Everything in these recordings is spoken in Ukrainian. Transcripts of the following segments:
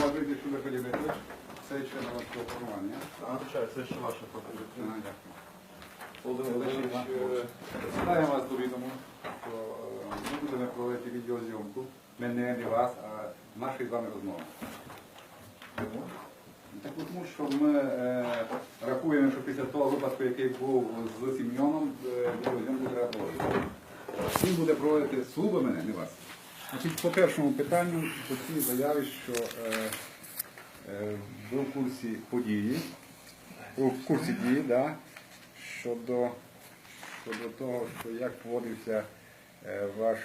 Можете, що ви поділитесь. Це ще на вас формування. Це ще ваша пропозиція. Володимир Володимирович, е, вас до відомо, що е, ми будемо проводити відеозйомку. Мене, не вас, а нашої з вами розмови. Так от тому, що ми е, рахуємо, що після того випадку, який був з Сім'йоном, е, відеозйомку треба проводити. Він буде проводити суби мене, не вас. Значить, по першому питанню, по цій заяві, що е, е, ви в курсі події, в курсі дії, да, щодо, щодо того, що як поводився е, ваш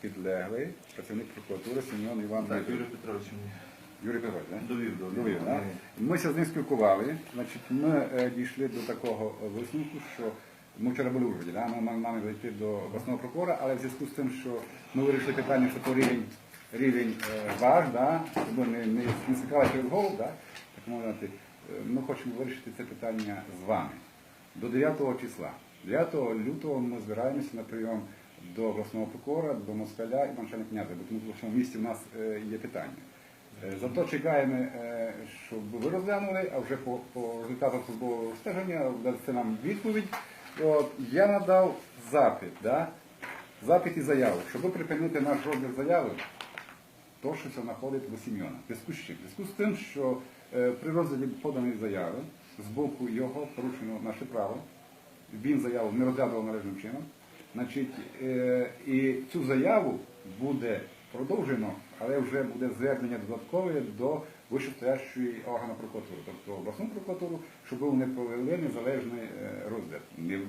підлеглий, працівник прокуратури Сім'йон Іван Так, Юрій Петрович мені Юрій Петрович, так? довів до Довів, да? Ми ся з ним спілкували. Значить, ми е, дійшли до такого висновку, що ми вчора були в да? ми мали зайти до обласного прокурора, але в зв'язку з тим, що ми вирішили питання, що то рівень, рівень е, ваш, да? щоб не, не, не стикали через голову, да? так мовити, е, ми хочемо вирішити це питання з вами до 9 числа. 9 лютого ми збираємося на прийом до обласного прокурора, до москаля і начальника князя, бо тому що в місті в нас е, є питання. Е, Зато чекаємо, е, щоб ви розглянули, а вже по, по результатам службового стеження дасте нам відповідь. От, я надав запит, да? запит і заяву, щоб припинити наш розгляд заяви, то, що це знаходить у Сім'йона. Зв'язку з зв'язку з тим, що е, при розгляді поданої заяви з боку його порушено наше право, він заяву не розглядував належним чином. Значить, е, і цю заяву буде продовжено, але вже буде звернення додаткове до вищестоящої органу прокуратури, тобто обласну прокуратуру, щоб вони провели незалежний е, розгляд.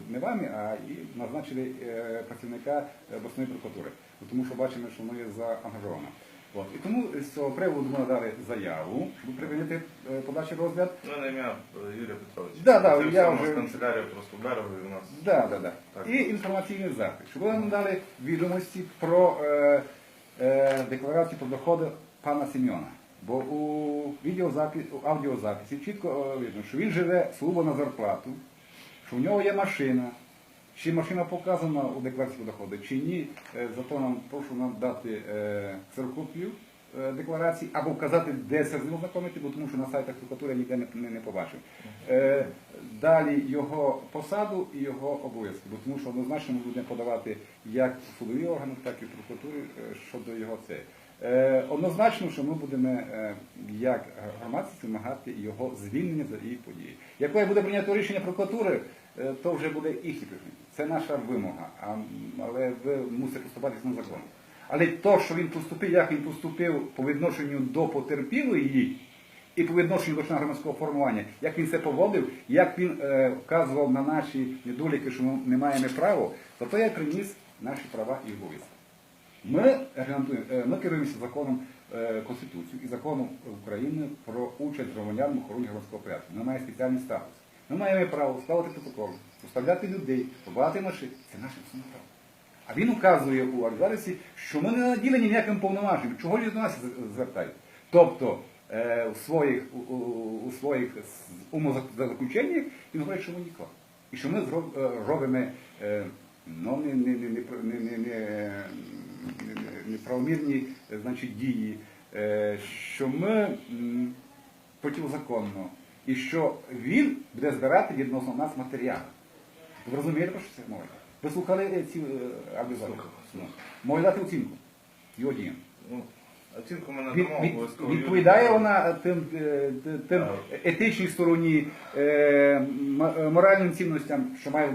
Не, вами, а і назначили е, працівника обласної прокуратури. Тому що бачимо, що вона є заангажована. От. І тому з цього приводу ми надали заяву, щоб припинити е, подальший розгляд. Ну, на ім'я Юрія Петровича. Да, да, Це я вже- канцелярія просто берегові у нас. Да, да, да. Так. І інформаційний запит. Щоб ви нам дали відомості про е, е, декларацію про доходи пана Сім'йона. Бо у аудіозаписі чітко е, видно, що він живе службу на зарплату, що в нього є машина. Чи машина показана у декларації про доходи, чи ні, Е, зато нам прошу нам дати е, ксерокопію декларації або вказати, де це з ним бо тому що на сайтах прокуратури я ніде не, не, побачив. Далі його посаду і його обов'язки, бо тому що однозначно ми будемо подавати як судові органи, так і е, щодо його це. Е, однозначно, що ми будемо е, як громадськість вимагати його звільнення за її події. Якою буде прийнято рішення прокуратури, е, то вже буде їхні рішення. Це наша вимога, але ви мусите поступатися на закон. Але то, що він поступив, як він поступив по відношенню до потерпілої і по відношенню до члена громадського формування, як він це поводив, як він вказував на наші недоліки, що ми не маємо права, то то я приніс наші права і обов'язки. Ми, е, ми керуємося законом е, Конституцією і законом України про участь громадян в охороні громадського порядку. Ми маємо спеціальний статус. Ми маємо право ставити протокол, поставляти людей, побагати машин. Це наше основне право. А він указує у Арзарисі, що ми не наділені ніяким повноваженням. Чого ж до нас звертають? Тобто е, у своїх, у, у, своїх умозаключеннях він говорить, що ми нікого. І що ми робимо ну, не, не, не, не, не- не- неправомірні е, значить, дії, е, що ми протизаконно, і що він буде збирати відносно нас матеріали. Ви розумієте, про що це мова? Ви слухали е, ці аудіозаписи? Ну. дати оцінку його діям. Ну, оцінку ми Від, від, обов'язково. відповідає вона тим, тим етичній стороні, е, моральним цінностям, що має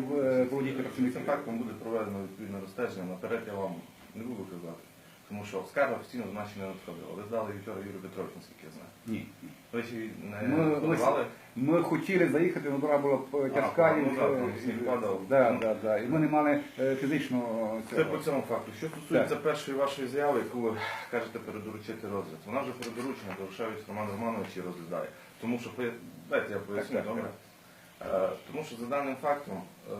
володіти працівник. фактом буде проведено відповідне розстеження. Наперед я вам не буду казати. Тому що скарга офіційно до нас ще не надходила. Ви здали вчора Юрію Петровичу, наскільки я знаю. Ні. Ви ще не Ми, ми, подавали? ми хотіли заїхати, але дорога була е, тяжка. А, і, ну, так, е, там сніг падав. да, Ну. да, да. і ми не мали е, фізичного Це цього. по цьому факту. Що стосується першої вашої заяви, яку ви кажете передоручити розгляд, вона вже передоручена Дорошевич Роман Романович її розглядає. Тому що дайте я поясню, Так, так, добре? Е, Тому що за даним фактом е,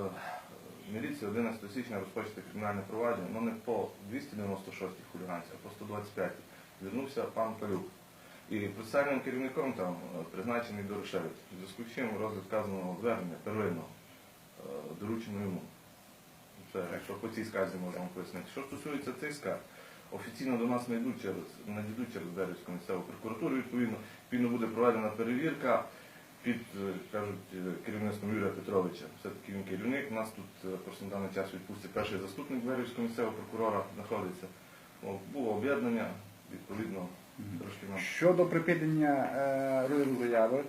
міліція 11 січня розпочати кримінальне провадження, ну не по 296 хуліганці, а по 125 звернувся пан Палюк. І процесуальним керівником там е, призначений Дорошевич. В зв'язку з чим розгляд вказаного звернення первинного е, доручено йому. Це якщо по цій скарзі можемо пояснити. Що стосується цих скарг, Офіційно до нас не йдуть через не через Берівську місцеву прокуратуру. Відповідно, відповідно буде проведена перевірка під е, кажуть е, керівництвом Юрія Петровича. Все-таки він керівник. У нас тут е, просто на даний час відпустці перший заступник Берівського місцевого прокурора знаходиться. Було об'єднання, відповідно, трошки нам. Щодо припинення розгляду заяви,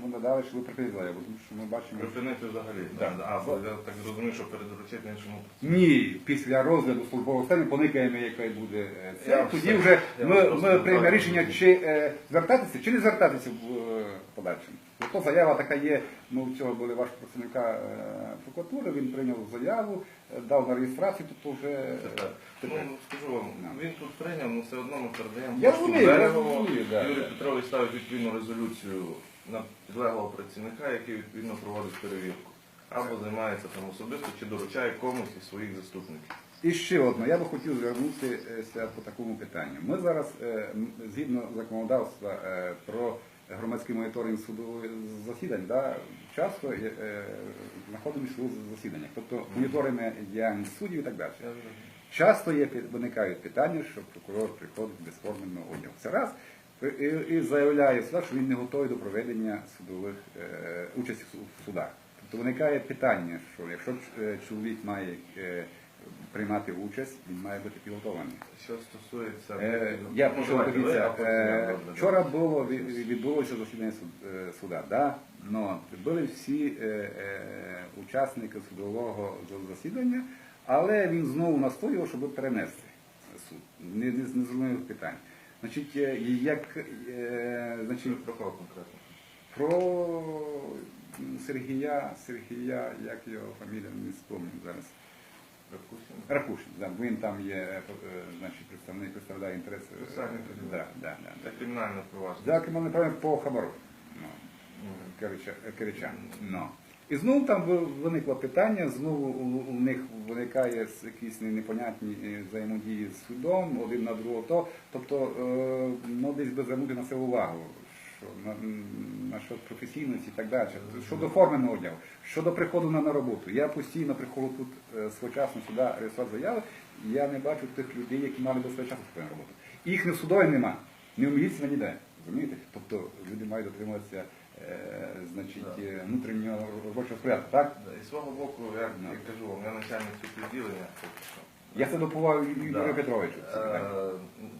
що ми надали, що ви припинили заяву, тому що ми бачимо. Припинити взагалі. Так. Да. А, бо я так розумію, що передоручити іншому. Ні, після розгляду службового стану поникаємо, яка буде е, це. Я Тоді все- вже я ми, просто приймемо рішення, чи е, звертатися, чи не звертатися в е, подальшому. Тобто заява така є, ми в цього були вашого працівника е, прокуратури, він прийняв заяву, е, дав на реєстрацію, тобто вже е. Ну, тепер. скажу вам, Да. він тут прийняв, але все одно ми передаємо Я пошту розумію, я розумію, да, Юрій да. Петрович ставить відповідну резолюцію на підлеглого працівника, який відповідно проводить перевірку. Або займається там особисто, чи доручає комусь із своїх заступників. І ще одне, я би хотів звернутися по такому питанню. Ми зараз, е, згідно законодавства е, про громадський моніторинг судових засідань, да, часто е, е, знаходимося у засіданнях, тобто моніторимо діяльність суддів і так далі. Часто є, виникають питання, що прокурор приходить без форменного одягу. Це раз. І, і заявляє сюди, що він не готовий до проведення судових е, участі в су- судах. Тобто виникає питання, що якщо е, чоловік має е, приймати участь, він має бути підготовлений. Що стосується... Е, я Ну, прошу давайте дивіться, е, вчора було відбулося засідання суд- е, суда, да? но були всі е, е, учасники судового засідання, але він знову настоював, щоб перенести суд. Не, не, не зрозумілих питань. Значить, е, як е, значить, Про кого конкретно? про Сергія, Сергія, як його фамілія, не спомню зараз. Ракусін? Ракушин, да, він там є, е, значить, представник, представляє інтереси. Да, да, да, кримінальне провадження. За кримінальне право по хабару. Ну, Кирича- Киричан. Ну. І знову там виникло питання, знову у, них виникає якісь непонятні е, взаємодії з судом, один на другого. То, тобто, е, ну, десь би звернути на це увагу, що на, на що професійності і так далі. Щодо форменого одягу, щодо приходу на, на роботу. Я постійно приходжу тут е, своєчасно сюди реєструвати заяви, і я не бачу тих людей, які мали би своєчасно на роботу. Їх не в судові нема, ні в міліції, ніде. Розумієте? Тобто люди мають дотримуватися значить, Да. е, внутрішнього робочого порядку, так? Да, І свого боку, як Ну. я кажу вам, я начальник відділення. Я це допував Юрію Да. Петровичу. Е,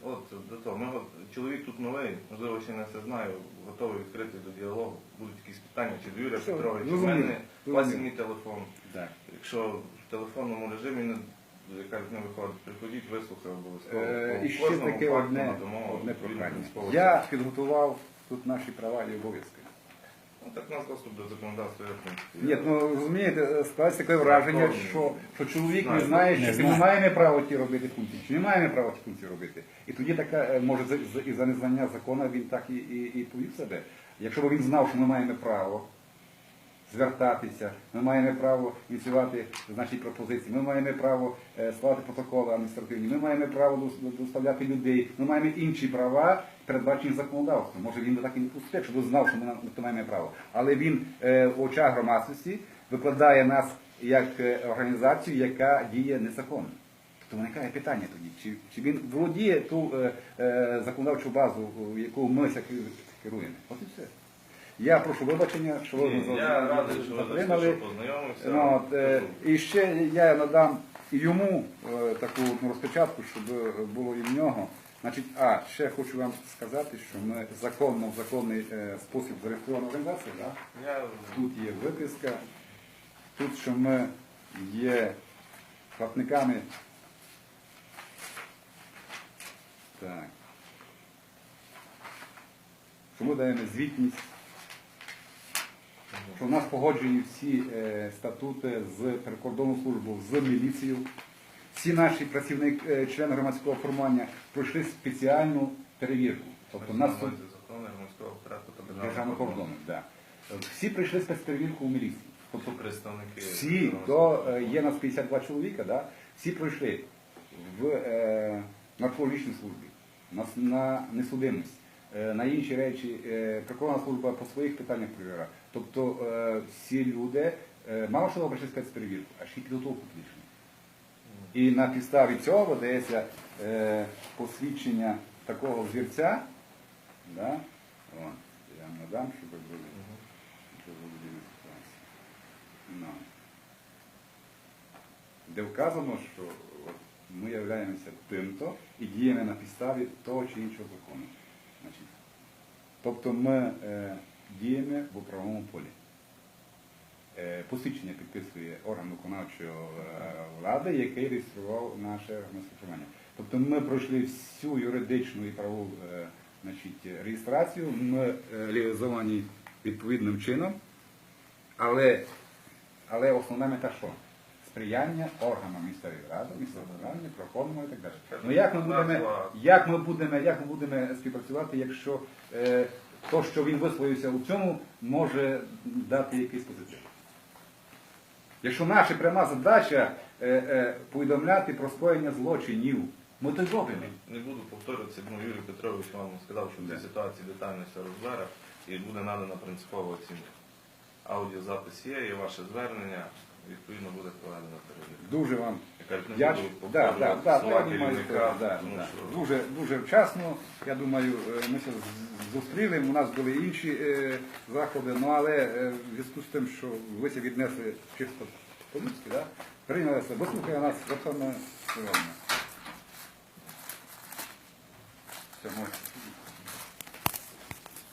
От до того, ми чоловік тут новий, можливо, ще не все знаю, готовий відкрити до діалогу. Будуть якісь питання, чи до Юрія Все, Петровича. У мене у вас є мій телефон. Так. Якщо в телефонному режимі не яка не виходить, приходіть, вислухай обов'язково. Е, І ще таке одне, одне прохання. Я підготував тут наші права і обов'язки. Ну, так у нас доступ до законодавства я в принципі. Ні, ну розумієте, складається таке враження, що, що чоловік не знає, що він не має права ті робити функції, чи не має права ті функції робити. І тоді така, е, може, за- за- і за незнання закону він так і, і, і повів себе. Якщо б він знав, що ми маємо право звертатися, ми маємо право ініціювати значить, пропозиції, ми маємо право е, складати протоколи адміністративні, ми маємо право доставляти людей, ми маємо інші права, передбачені законодавством. Може він би так і не пустив, якщо б знав, що ми на то маємо право. Але він е, в очах громадськості викладає нас як е, організацію, яка діє незаконно. Тобто виникає питання тоді, чи, він володіє ту законодавчу базу, яку ми керуємо. От і все. Я прошу вибачення, що ви Ні, Я радий, що ви затримали. що познайомився. Ну, от, е, і ще я надам йому е, таку ну, розпечатку, щоб е, було і в нього. Значить, а ще хочу вам сказати, що ми законно в законний е, спосіб зареєстрована організація. Да? Я Тут є виписка, тут що ми є платниками. Так. Що ми даємо звітність, що в нас погоджені всі е, статути з прикордонну службу, з міліцією. Всі наші працівники, е, члени громадського формування пройшли спеціальну перевірку. Тобто нас тут закони громадського порядку та державного кордону. Да. Всі прийшли спецперевірку у міліції. Тобто представники. Всі, то е, є нас 52 чоловіка, да? всі пройшли в е, наркологічній службі, на, с- на несудимість, на інші речі, е, прикордонна служба по своїх питаннях перевіряє. Тобто е, всі люди, е, мало що пройшли спецперевірку, а ще й підготовку підійшли. І на підставі цього дається е, посвідчення такого взірця. Да? Вон, я вам надам, щоб ви були. ситуації. Ну. Де вказано, що ми являємося тим-то і діємо на підставі того чи іншого закону. Тобто ми е, діємо в правовому полі. Е, посвідчення підписує орган виконавчої е, влади, який реєстрував наше розпочинання. Тобто ми пройшли всю юридичну і правову значить, реєстрацію, ми реалізовані відповідним чином, але, але основна мета що? Сприяння органам місцевої ради, місцевого ради, проходимо і так далі. Ну як ми будемо, як ми будемо, як ми будемо співпрацювати, якщо е, то, що він висловився у цьому, може дати якийсь позитив? Якщо наша пряма задача е, е, повідомляти про скоєння злочинів, ми то зробимо. Не буду повторюватися, ну Юрій Петрович вам сказав, що в цій ситуації детально все розбере і буде надана принципова оцінка. Аудіозапис є, і ваше звернення, відповідно буде проведена перевірка. Дуже вам Я не вдячний. буду Да, да, повторювати да, слова я думаю, керівника, да, тому да. що Дуже, дуже вчасно. Я думаю, е, ми ще зустріли, у нас були інші е, заходи, ну але е, в зв'язку з тим, що ви ся віднесли чисто по-людськи, да? прийнялися, вислухає нас Верховна Сьогодні. Можете.